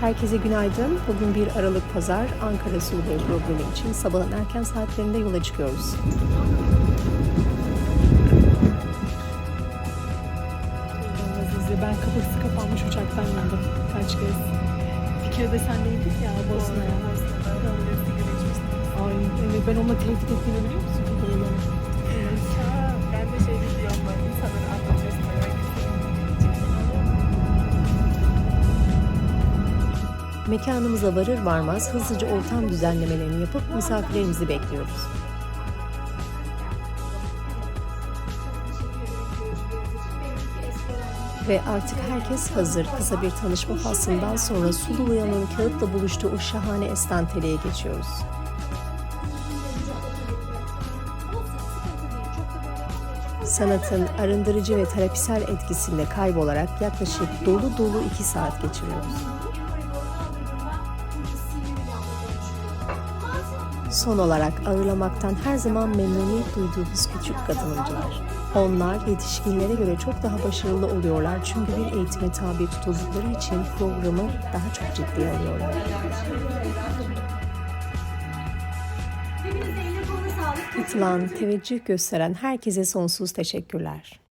Herkese günaydın. Bugün 1 Aralık Pazar Ankara Suriye programı için sabahın erken saatlerinde yola çıkıyoruz. Ben kafası kapanmış uçaktan yandım kaç kez. Bir kere de senle indik ya Bosna'ya. Ay evet ben onunla tehdit ettiğini biliyor musun? Mekanımıza varır varmaz hızlıca ortam düzenlemelerini yapıp misafirlerimizi bekliyoruz. Ve artık herkes hazır. Kısa bir tanışma faslından sonra sulu uyanın kağıtla buluştuğu o şahane estanteleye geçiyoruz. Sanatın arındırıcı ve terapisel etkisinde kaybolarak yaklaşık dolu dolu iki saat geçiriyoruz. Son olarak ağırlamaktan her zaman memnuniyet duyduğumuz küçük katılımcılar. Onlar yetişkinlere göre çok daha başarılı oluyorlar çünkü bir eğitime tabi tutuldukları için programı daha çok ciddiye alıyorlar. Katılan, teveccüh gösteren herkese sonsuz teşekkürler.